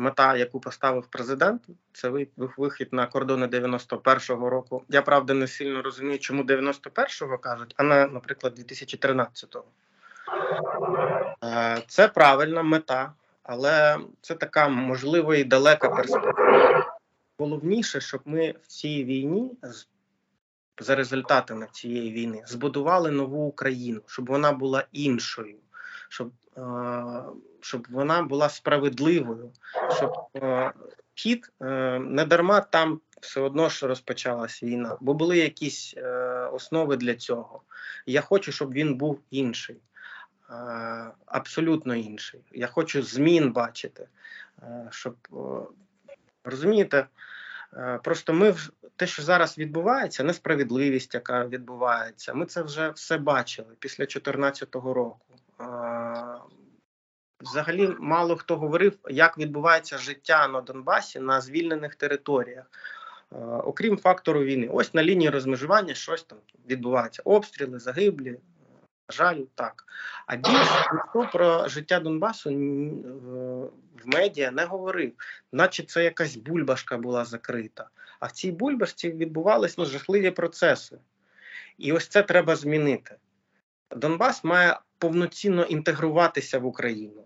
мета, яку поставив президент, це вихід на кордони 91-го року. Я правда не сильно розумію, чому 91-го кажуть, а не, наприклад, 2013-го. Е, Це правильна мета, але це така можливо і далека перспектива. Головніше, щоб ми в цій війні за результатами цієї війни збудували нову Україну, щоб вона була іншою, щоб, е, щоб вона була справедливою, щоб е, хід е, не дарма там все одно ж розпочалась війна, бо були якісь основи для цього. Я хочу, щоб він був інший. Абсолютно інший. Я хочу змін бачити, щоб розумієте, просто ми в- те, що зараз відбувається, несправедливість, яка відбувається, ми це вже все бачили після 2014 року. Взагалі, мало хто говорив, як відбувається життя на Донбасі на звільнених територіях. Окрім фактору війни, ось на лінії розмежування щось там відбувається: обстріли, загиблі, на жаль, так. А більше ніхто про життя Донбасу в медіа не говорив, наче це якась бульбашка була закрита. А в цій бульбашці відбувалися ну, жахливі процеси. І ось це треба змінити. Донбас має повноцінно інтегруватися в Україну.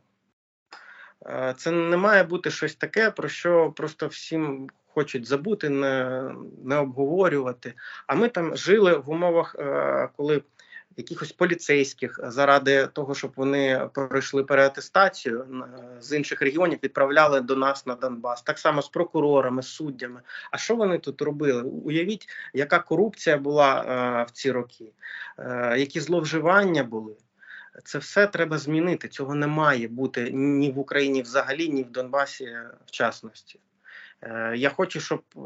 Е, Це не має бути щось таке, про що просто всім хочуть забути, не, не обговорювати. А ми там жили в умовах, е, коли якихось поліцейських заради того, щоб вони пройшли переатестацію е, з інших регіонів, відправляли до нас на Донбас. Так само з прокурорами, з суддями. А що вони тут робили? Уявіть, яка корупція була в ці роки, які зловживання були. Це все треба змінити. Цього не має бути ні в Україні взагалі, ні в Донбасі в частності. Е, Я хочу, щоб е,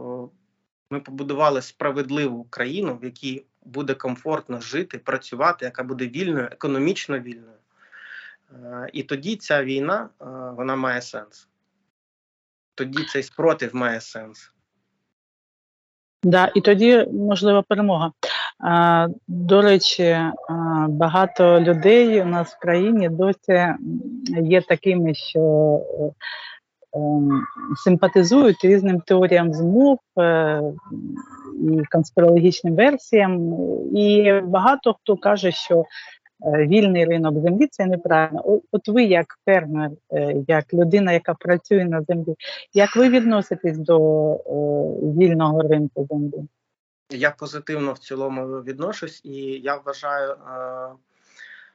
ми побудували справедливу країну, в якій буде комфортно жити, працювати, яка буде вільною, економічно вільною. Е, І тоді ця війна вона має сенс. Тоді цей спротив має сенс. Да, і тоді можлива перемога. До речі, багато людей у нас в країні досі є такими, що е, ем, симпатизують різним теоріям змов е, і конспірологічним версіям. І багато хто каже, що е, вільний ринок землі це неправильно. От ви, як фермер, як людина, яка працює на землі, як ви відноситесь до вільного ринку землі? Я позитивно в цілому відношусь, і я вважаю, е,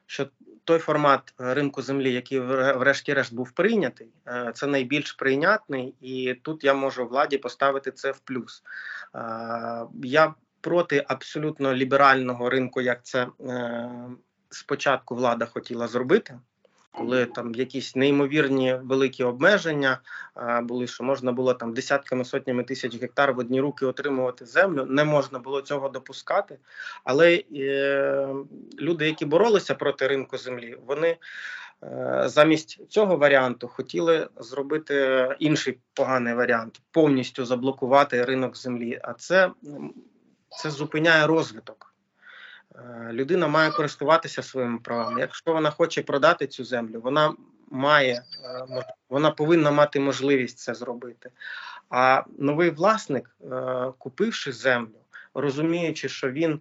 що той формат ринку землі, який врешті-решт був прийнятий, е, це найбільш прийнятний, і тут я можу владі поставити це в плюс. Е, Я проти абсолютно ліберального ринку, як це спочатку влада хотіла зробити. Коли там якісь неймовірні великі обмеження а, були, що можна було там десятками сотнями тисяч гектар в одні руки отримувати землю, не можна було цього допускати. Але е, люди, які боролися проти ринку землі, вони е, замість цього варіанту хотіли зробити інший поганий варіант повністю заблокувати ринок землі. А це, це зупиняє розвиток. Е, Людина має користуватися своїми правами. Якщо вона хоче продати цю землю, вона має е, вона повинна мати можливість це зробити. А новий власник, е, купивши землю, розуміючи, що він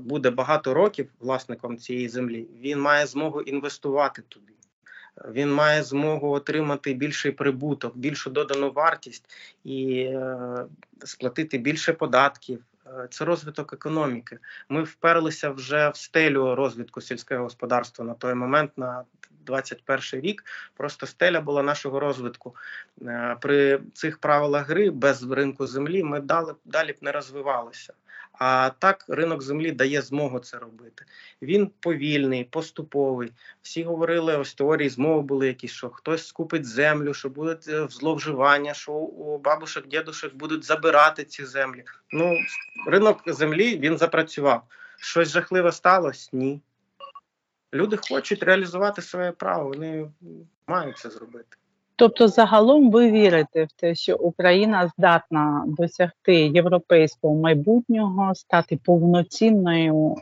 буде багато років власником цієї землі, він має змогу інвестувати туди. Він має змогу отримати більший прибуток, більшу додану вартість і е, сплатити більше податків. Е, Це розвиток економіки. Ми вперлися вже в стелю розвитку сільського господарства на той момент, на 21 рік. Просто стеля була нашого розвитку. Е, При цих правилах гри без ринку землі ми далі, далі б не розвивалися. А так ринок землі дає змогу це робити. Він повільний, поступовий. Всі говорили, ось теорії змови були якісь, що хтось скупить землю, що будуть е, зловживання, що у бабушек, дідушек будуть забирати ці землі. Ну, ринок землі він запрацював. Щось жахливе сталося? Ні. Люди хочуть реалізувати своє право, вони мають це зробити. Тобто, загалом ви вірите в те, що Україна здатна досягти європейського майбутнього, стати повноцінною,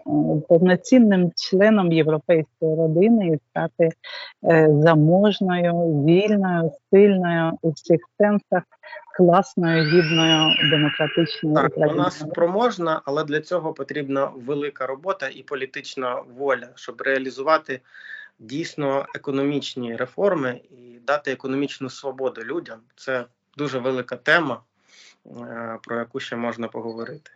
повноцінним членом європейської родини і стати е, заможною, вільною, сильною у всіх сенсах, класною, гідною, демократичною Так, Україною. вона спроможна, але для цього потрібна велика робота і політична воля, щоб реалізувати дійсно економічні реформи і дати економічну свободу людям. Це дуже велика тема, е, про яку ще можна поговорити.